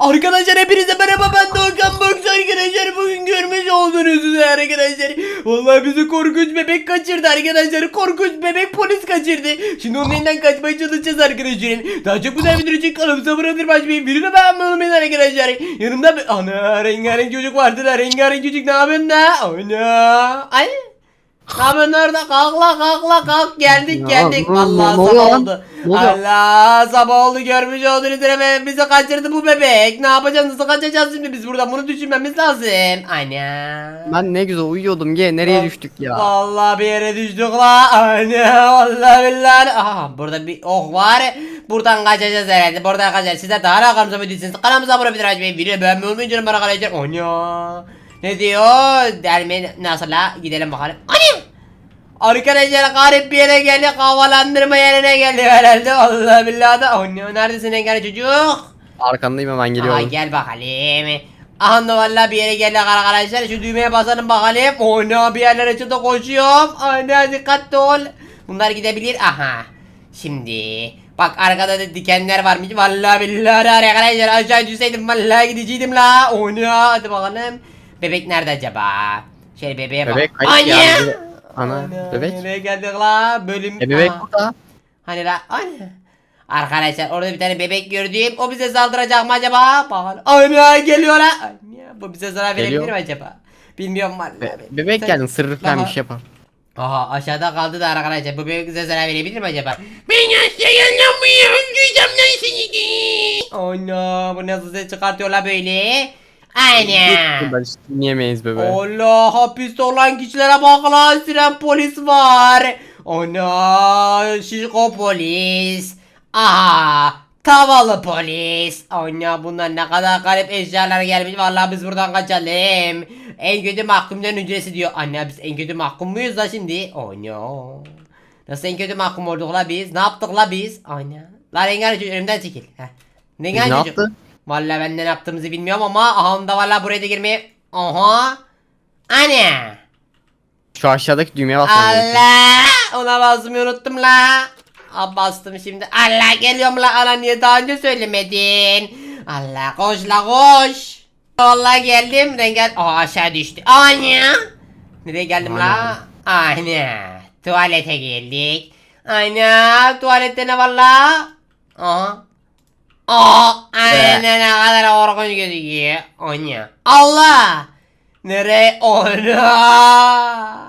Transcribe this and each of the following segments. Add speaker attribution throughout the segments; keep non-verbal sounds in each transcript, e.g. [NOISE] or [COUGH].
Speaker 1: Arkadaşlar hepinize merhaba ben Doğukan Box arkadaşlar bugün görmüş olduğunuz üzere arkadaşlar Vallahi bizi korkunç bebek kaçırdı arkadaşlar korkunç bebek polis kaçırdı. Şimdi onun elinden kaçmaya çalışacağız arkadaşlar. Daha çok güzel video için kanalımıza abone olmayı başlayın Birini beğenmeyi unutmayın arkadaşlar. Yanımda bir ana rengarenk çocuk vardı da rengarenk çocuk ne yapıyorsun da? Ana. Ay yapıyorsun orada kalk la kalk la kalk geldik
Speaker 2: Ya,
Speaker 1: geldik
Speaker 2: ne oluyor
Speaker 1: sabah oldu? Allah sabah oldu görmüş olduğunuz üzere bizi kaçırdı bu bebek. Ne yapacağız nasıl kaçacağız şimdi biz buradan bunu düşünmemiz lazım. Ana.
Speaker 2: Ben ne güzel uyuyordum. Gel nereye düştük ya?
Speaker 1: Vallahi bir yere düştük la. Ana vallahi billahi. Aha burada bir ok var. Buradan kaçacağız herhalde. Buradan kaçacağız. Sizler daha abone değilsiniz. Kanalımıza abone olmayı açmayı. Video beğenmeyi unutmayın canım bana arkadaşlar. Ana. Ne diyor? Derme nasıl la? Gidelim bakalım. Anam. Arkadaşlar garip bir yere geldik havalandırma yerine geldik herhalde Allah billahi da oh, ne- neredesin engel çocuk?
Speaker 2: Arkandayım hemen
Speaker 1: Aa,
Speaker 2: geliyorum.
Speaker 1: gel bakalım. Aha valla bir yere geldik arkadaşlar. Şu düğmeye basalım bakalım. Ne bir yerler açıldı koşuyorum. Ana dikkatli ol. Bunlar gidebilir. Aha. Şimdi Bak arkada da dikenler varmış. Vallahi billahi arkadaşlar aşağı düşseydim vallahi gideceydim la. Ne hadi bakalım. Bebek nerede acaba? Şöyle bebeğe bak.
Speaker 2: Bebek ya.
Speaker 1: Ana!
Speaker 2: Bebe- Ana bebek.
Speaker 1: Nereye geldik la? Bölüm.
Speaker 2: E bebek
Speaker 1: Aha.
Speaker 2: burada.
Speaker 1: Hani la? Hani? Arkadaşlar orada bir tane bebek gördüm. O bize saldıracak mı acaba? Bakalım. Ana geliyor la. Ana, bu bize zarar verebilir mi acaba? Bilmiyorum vallahi.
Speaker 2: Be- bebek
Speaker 1: Sen-
Speaker 2: geldin sırrı falan
Speaker 1: Aha.
Speaker 2: bir şey yapar.
Speaker 1: Aha aşağıda kaldı da arkadaşlar. Bu bebek bize zarar verebilir mi acaba? Ben aşağıya anlamıyorum. Öldüreceğim lan seni. Ana bu nasıl ses çıkartıyor la böyle? Ana.
Speaker 2: Ben hiç dinleyemeyiz bebe.
Speaker 1: Allah hapiste olan kişilere bak lan siren polis var. Ana şişko polis. Aha tavalı polis. Ana bunlar ne kadar garip eşyalar gelmiş. Vallahi biz buradan kaçalım. En kötü mahkumların ücreti diyor. Anne biz en kötü mahkum muyuz da şimdi? Ana. Nasıl en kötü mahkum olduk la biz? Ne yaptık la biz? Ana. La rengar önümden çekil. Heh. Rengar
Speaker 2: Ne
Speaker 1: çocuk.
Speaker 2: yaptı?
Speaker 1: Vallahi ben ne yaptığımızı bilmiyorum ama aha da vallahi buraya da girmeye. Aha. Ana.
Speaker 2: Şu aşağıdaki düğmeye basmam gerekiyor.
Speaker 1: Allah. Ona basmayı unuttum la. Aa, bastım şimdi. Allah geliyorum la. Ana niye daha önce söylemedin? Allah koş la koş. Vallahi geldim. Rengar. Aa aşağı düştü. Ana. Nereye geldim la? Ana. Tuvalete geldik. Ana. Tuvalette ne var la? Aha. Aa, aynen ne kadar korkunç gözüküyor. Onya. Allah! Nereye? Ona!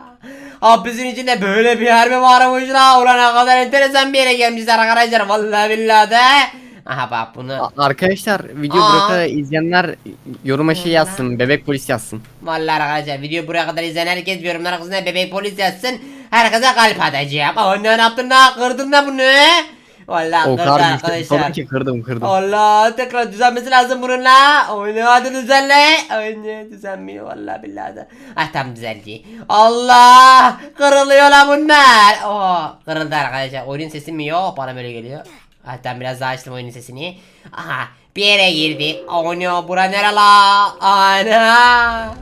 Speaker 1: Hapisin içinde böyle bir yer mi varmış la? Ulan ne kadar enteresan bir yere gelmişler arkadaşlar. Vallahi billahi de. Aha bak bunu.
Speaker 2: A- Arkadaşlar video
Speaker 1: Aa.
Speaker 2: buraya kadar izleyenler yoruma şey yazsın. Bebek polis yazsın.
Speaker 1: Vallahi arkadaşlar video buraya kadar izleyen herkes yorumlar kısmına bebek polis yazsın. Herkese kalp atacağım. Aa ne yaptın la? Kırdın da bunu. Vallahi
Speaker 2: O
Speaker 1: kırdı
Speaker 2: kadar
Speaker 1: arkadaşlar.
Speaker 2: düştü. Tabii ki kırdım kırdım.
Speaker 1: Allah tekrar düzenmesi lazım bununla. Oyunu hadi düzenle. Oyunu düzenmiyor vallahi billahi de. Ah tam düzeldi. Allah kırılıyor la bunlar. Oh kırıldı arkadaşlar. Oyunun sesi mi yok? Bana böyle geliyor. Hatta biraz daha açtım oyunun sesini. Aha bir yere girdik. Oyunu bura nere la? Ana.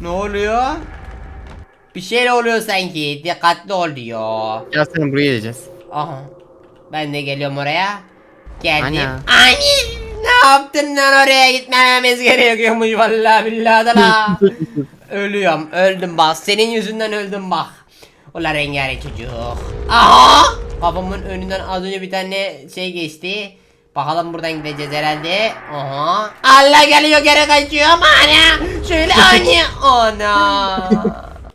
Speaker 1: Ne oluyor? Bir şey oluyor sanki. Dikkatli ol diyor.
Speaker 2: Ya senin buraya geleceğiz.
Speaker 1: Aha. Ben de geliyorum oraya. Geldim.
Speaker 2: Ana.
Speaker 1: Ani. Ne yaptın lan oraya gitmememiz gerekiyormuş vallahi billahi da la. [LAUGHS] Ölüyorum öldüm bak senin yüzünden öldüm bak. Ulan rengarenk çocuk. Aha. Kafamın önünden az önce bir tane şey geçti. Bakalım buradan gideceğiz herhalde. Aha. Allah geliyor geri kaçıyorum ana. Şöyle ani. [LAUGHS] Ana.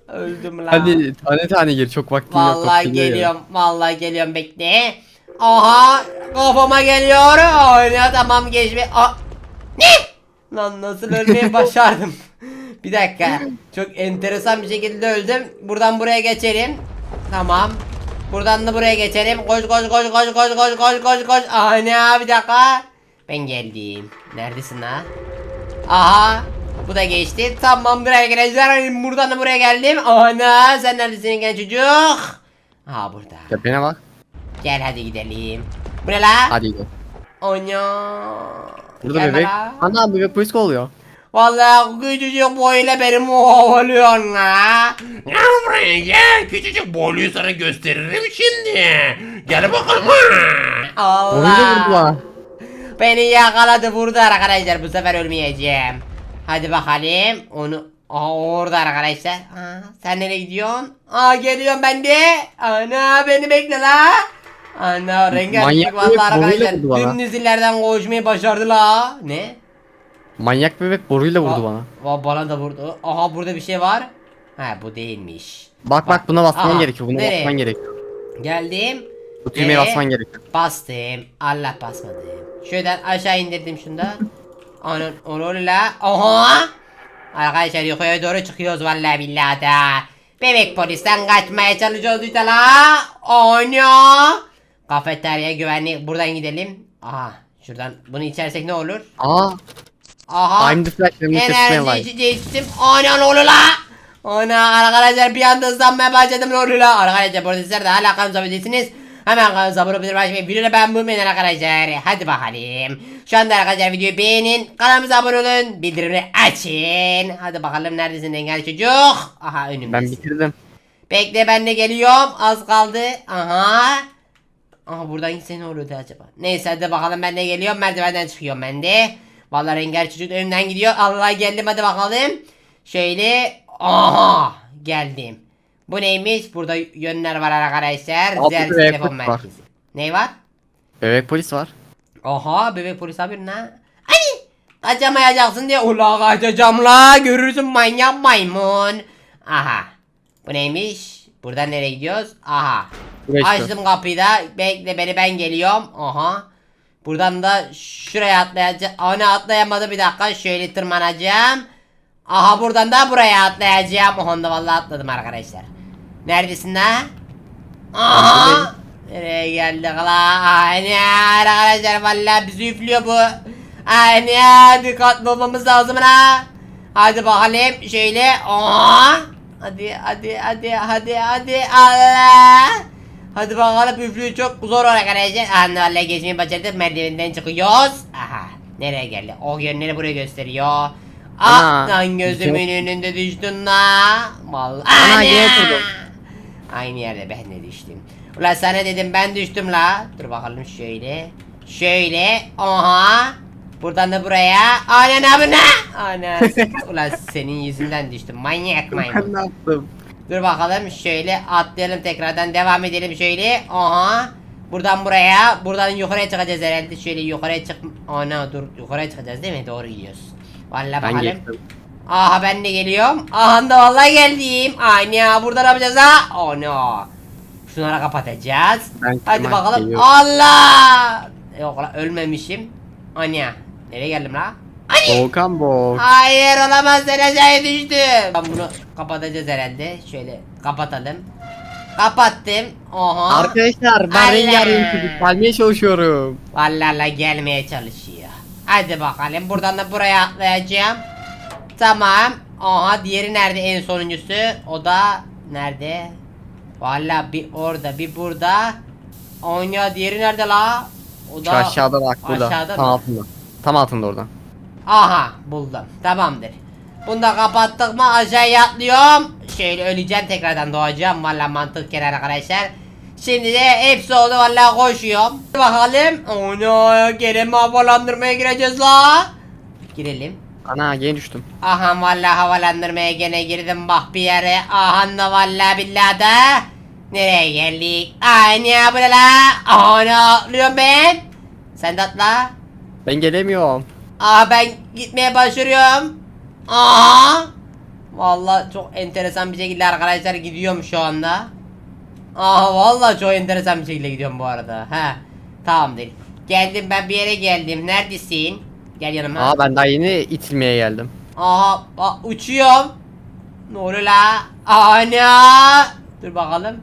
Speaker 1: Öldüm lan.
Speaker 2: Hadi tane tane gir çok vaktin yok.
Speaker 1: Vallahi
Speaker 2: kapıyı ya.
Speaker 1: geliyorum. Vallahi geliyorum bekle. Aha kafama geliyor. Oyna tamam geçme. Aa, ne? Lan nasıl ölmeyi başardım. [LAUGHS] bir dakika. Çok enteresan bir şekilde öldüm. Buradan buraya geçelim. Tamam. Buradan da buraya geçelim. Koş koş koş koş koş koş koş koş koş. Ana bir dakika. Ben geldim. Neredesin ha? Aha. Bu da geçti. Tamamdır arkadaşlar. Buradan da buraya geldim. Ana sen neredesin genç çocuk? Aha burada.
Speaker 2: Tepene bak.
Speaker 1: Gel hadi gidelim. Bu ne la?
Speaker 2: Hadi gidelim.
Speaker 1: Ana.
Speaker 2: Burada
Speaker 1: Gelme
Speaker 2: bebek.
Speaker 1: la.
Speaker 2: Ana bebek polis oluyor.
Speaker 1: Vallahi küçücük boyuyla beni muhavalıyorsun la.
Speaker 3: Gel buraya gel. Küçücük boyluyu sana gösteririm şimdi. Gel bakalım.
Speaker 2: Onu da
Speaker 1: Allah.
Speaker 2: vurdular.
Speaker 1: Beni yakaladı vurdu arkadaşlar. Bu sefer ölmeyeceğim. Hadi bakalım. Onu Aa orada arkadaşlar. Aa, sen nereye gidiyorsun? Aa geliyorum ben de. Ana beni bekle la. Ana rengarenk
Speaker 2: Manyak
Speaker 1: vallahi
Speaker 2: bir boruyla
Speaker 1: arkadaşlar.
Speaker 2: vurdu bana.
Speaker 1: Dümdüz illerden koşmayı başardı la. Ne?
Speaker 2: Manyak bebek boruyla vurdu bana.
Speaker 1: aa, bana da vurdu. Aha burada bir şey var. Ha bu değilmiş.
Speaker 2: Bak bak buna basman
Speaker 1: Aha,
Speaker 2: gerekiyor. Buna
Speaker 1: nereye?
Speaker 2: basman gerekiyor.
Speaker 1: Geldim.
Speaker 2: Bu düğmeye
Speaker 1: Ee?
Speaker 2: basman gerekiyor.
Speaker 1: Bastım. Allah basmadım. Şuradan aşağı indirdim şunu da. Onun onunla. Oha! Arkadaşlar yukarıya doğru çıkıyoruz vallahi billahi da. Bebek polisten kaçmaya çalışıyoruz işte la. Oynuyor. Kafeterya güvenlik buradan gidelim. Aha şuradan bunu içersek ne olur?
Speaker 2: Aa,
Speaker 1: Aha.
Speaker 2: I'm the flash.
Speaker 1: Enerji içeceği içtim. Ana ne oluyor la? Ana arkadaşlar bir anda ıslanmaya başladım ne oluyor la? Arkadaşlar burada sizler de hala kanalımıza abone. Hemen kanalımıza abone olmayı başlayın. Videoda ben bu arkadaşlar. Hadi bakalım. Şu anda arkadaşlar videoyu beğenin. Kanalımıza abone olun. Bildirimleri açın. Hadi bakalım neredesin engel çocuk? Aha önümdesin.
Speaker 2: Ben bitirdim.
Speaker 1: Bekle ben de geliyorum. Az kaldı. Aha. Aha buradan gitse ne olurdu acaba? Neyse hadi bakalım ben de geliyorum. Merdivenden çıkıyorum ben de. Vallahi rengar çocuk önümden gidiyor. Allah geldim hadi bakalım. Şöyle. Aha. Geldim. Bu neymiş? Burada yönler var arkadaşlar.
Speaker 2: Altı
Speaker 1: Zer
Speaker 2: bir
Speaker 1: telefon merkezi. Ne var?
Speaker 2: Bebek polis var.
Speaker 1: Oha bebek polis haber ne? Ay kaçamayacaksın diye ula kaçacağım la görürsün manyak maymun. Aha bu neymiş? Buradan nereye gidiyoruz? Aha
Speaker 2: çıkıyoruz.
Speaker 1: açtım kapıyı da bekle beni ben geliyorum. Aha buradan da şuraya atlayacağım. Ana atlayamadı bir dakika şöyle tırmanacağım. Aha buradan da buraya atlayacağım. Onda vallahi atladım arkadaşlar. Neredesin la? Aha! Nereye geldik la? Anne arkadaşlar vallahi bizi üflüyor bu. Anne dikkatli olmamız lazım la. Hadi bakalım şöyle. Aha! Hadi hadi hadi hadi hadi Allah. Hadi bakalım üflüyor çok zor arkadaşlar. Vallahi geçmeyi başardık merdivenden çıkıyoruz. Aha nereye geldi? O yönleri buraya gösteriyor. Ah lan gözümün önünde düştün la. Vallahi.
Speaker 2: Ana, oturdum.
Speaker 1: Aynı yerde ben de düştüm. Ulan sana dedim ben düştüm la. Dur bakalım şöyle. Şöyle. Aha. Buradan da buraya. Ana ne yapıyorsun la? Ana. Ulan senin yüzünden düştüm. Manyak maymun.
Speaker 2: ne yaptım?
Speaker 1: Dur bakalım şöyle atlayalım tekrardan devam edelim şöyle. Aha. Buradan buraya. Buradan yukarıya çıkacağız herhalde. Şöyle yukarıya çık. Ana dur yukarıya çıkacağız değil mi? Doğru gidiyoruz. Vallahi
Speaker 2: Ben
Speaker 1: bakalım.
Speaker 2: geçtim.
Speaker 1: Aha ben de geliyorum. Aha da vallahi geldim. Ana burada ne yapacağız ha? Oh no. Şunları kapatacağız.
Speaker 2: Ben
Speaker 1: Hadi bakalım.
Speaker 2: geliyorum.
Speaker 1: Allah. Yok la ölmemişim. Ana. Nereye geldim la? Ani.
Speaker 2: Volkan Bok.
Speaker 1: Hayır olamaz aşağıya düştüm. Ben bunu kapatacağız herhalde. Şöyle kapatalım. Kapattım. Oha.
Speaker 2: Arkadaşlar ben
Speaker 1: Allah.
Speaker 2: rengarenk çocuk gelmeye çalışıyorum.
Speaker 1: Vallahi la gelmeye çalışıyor. Hadi bakalım buradan da buraya atlayacağım. Tamam. Aha diğeri nerede en sonuncusu? O da nerede? Vallahi bir orada bir burada. Oynuyor diğeri nerede la? O
Speaker 2: Şu aşağıda bak burada.
Speaker 1: Aşağıda
Speaker 2: Tam altında. Tam altında oradan.
Speaker 1: Aha buldum. Tamamdır. Bunu da kapattık mı aşağıya atlıyorum. Şöyle öleceğim tekrardan doğacağım. Valla mantık kenar arkadaşlar. Şimdi de hepsi oldu valla koşuyorum. Bakalım. Onu gene havalandırmaya gireceğiz la. Girelim.
Speaker 2: Ana yeni düştüm.
Speaker 1: Aha valla havalandırmaya gene girdim bak bir yere. Aha da valla billahi da. Nereye geldik? Ay ne yapıyor la? Aha ne atlıyorum ben? Sen de atla.
Speaker 2: Ben gelemiyorum.
Speaker 1: Aa ben gitmeye başlıyorum. Aa! Vallahi çok enteresan bir şekilde arkadaşlar gidiyorum şu anda. Aa vallahi çok enteresan bir şekilde gidiyorum bu arada. He. Tamamdır. Geldim ben bir yere geldim. Neredesin? Gel yanıma.
Speaker 2: Aa ben daha yeni itilmeye geldim.
Speaker 1: Aha bak uçuyorum. Ne oluyor la? Ana! Dur bakalım.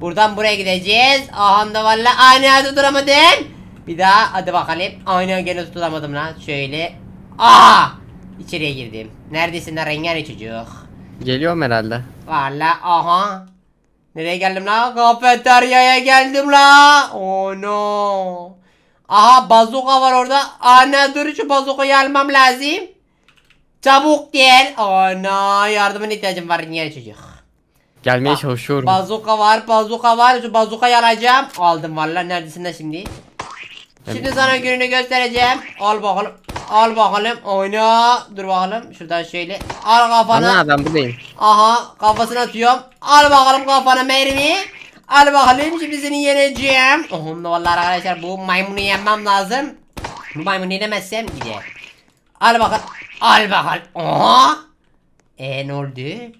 Speaker 1: Buradan buraya gideceğiz. Aha da valla ana tutturamadım. Bir daha hadi bakalım. Ana gene tutamadım lan. Şöyle. Aa! İçeriye girdim. Neredesin lan rengarenk çocuk?
Speaker 2: Geliyorum herhalde.
Speaker 1: Valla aha. Nereye geldim la? Kafeteryaya geldim la. Oh no. Aha bazuka var orada. Ana dur şu bazukayı almam lazım. Çabuk gel. Ana yardımına ihtiyacım var niye çocuk.
Speaker 2: Gelmeye
Speaker 1: Ba-
Speaker 2: çalışıyorum.
Speaker 1: Bazuka var bazuka var. Şu bazukayı alacağım. Aldım valla neredesin lan şimdi? Şimdi sana gününü göstereceğim. Al bakalım. Al bakalım. Oyna. Dur bakalım. Şuradan şöyle. Al kafana.
Speaker 2: Ana ben buradayım.
Speaker 1: Aha kafasına atıyorum. Al bakalım kafana mermi. Al bakalım şimdi seni yeneceğim. Da vallahi arkadaşlar bu maymunu yenmem lazım. Bu maymunu yenemezsem gider. Al bakalım. Al bakalım. Oha. E ne oldu?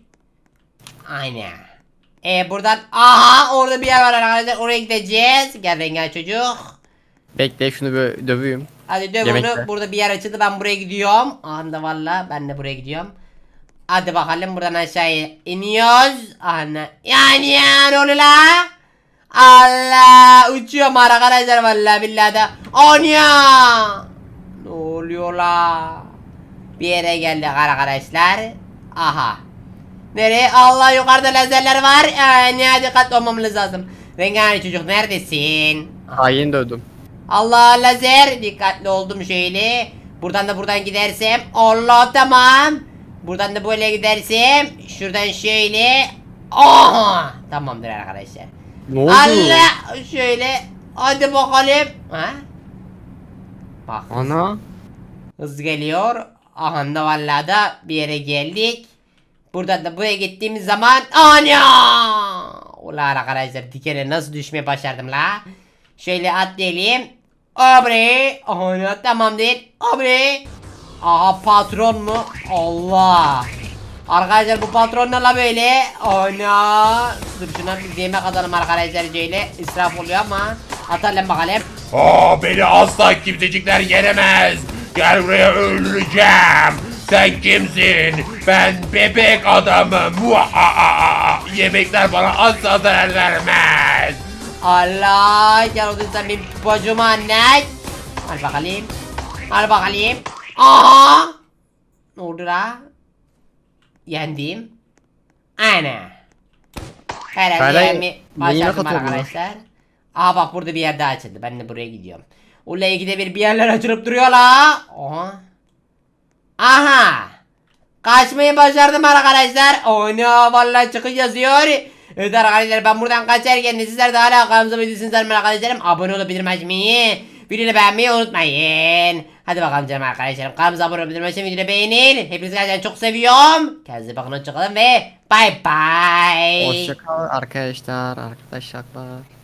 Speaker 1: Aynen. E buradan aha orada bir yer var arkadaşlar oraya gideceğiz. Gel rengar çocuk.
Speaker 2: Bekle şunu böyle döveyim.
Speaker 1: Hadi döv
Speaker 2: Yemekte.
Speaker 1: onu. Burada bir yer açıldı. Ben buraya gidiyorum. Anda valla ben de buraya gidiyorum. Hadi bakalım buradan aşağıya iniyoruz. Ana. Yani ya ne oluyor la? Allah uçuyorum arkadaşlar valla billahi de. Anya. Ne oluyor la? Bir yere geldik arkadaşlar. Aha. Nereye? Allah yukarıda lazerler var. Yani dikkatli olmamız lazım. Rengar çocuk neredesin?
Speaker 2: Hain dövdüm.
Speaker 1: Allah lazer dikkatli oldum şöyle. Buradan da buradan gidersem Allah tamam. Buradan da böyle gidersem şuradan şöyle. Aha tamamdır arkadaşlar.
Speaker 2: Ne oldu?
Speaker 1: Allah şöyle hadi bakalım. Ha? Bak
Speaker 2: Ana.
Speaker 1: hız geliyor. Aha da vallahi da bir yere geldik. Buradan da buraya gittiğimiz zaman ana! Ulan arkadaşlar dikene nasıl düşmeye başardım la? Şöyle atlayalım. Abre. Ana tamam değil. Abre. Aha patron mu? Allah. Arkadaşlar bu patron ne la böyle? Ana. Dur şuna bir yemek atalım arkadaşlar şöyle. İsraf oluyor ama. Atalım bakalım.
Speaker 3: Aa beni asla kimsecikler yenemez. Gel buraya öldüreceğim. Sen kimsin? Ben bebek adamım. Muaaa. Yemekler bana asla zarar vermez.
Speaker 1: Allah gel o sen bir bacımı anne. Al bakalım. Al bakalım. Aha. Ne oldu la? Yendim. Ana. Herhalde
Speaker 2: Hala yayına
Speaker 1: başardım arkadaşlar. Aa bak burada bir yer daha açıldı. Ben de buraya gidiyorum. Ula ikide bir yerler açılıp duruyor la. Aha. Aha. Kaçmayı başardım arkadaşlar. Oyna vallahi çıkış yazıyor. Evet arkadaşlar ben buradan kaçarken de sizler de hala kanalımıza videosunu arkadaşlarım. Abone olup bildirim açmayı, videoyu beğenmeyi unutmayın. Hadi bakalım canım arkadaşlarım. Kanalımıza abone olup bildirim açmayı, videoyu beğenin. Hepinizi gerçekten çok seviyorum. Kendinize bakın hoşçakalın ve bay bay.
Speaker 2: Hoşçakal arkadaşlar arkadaşlar.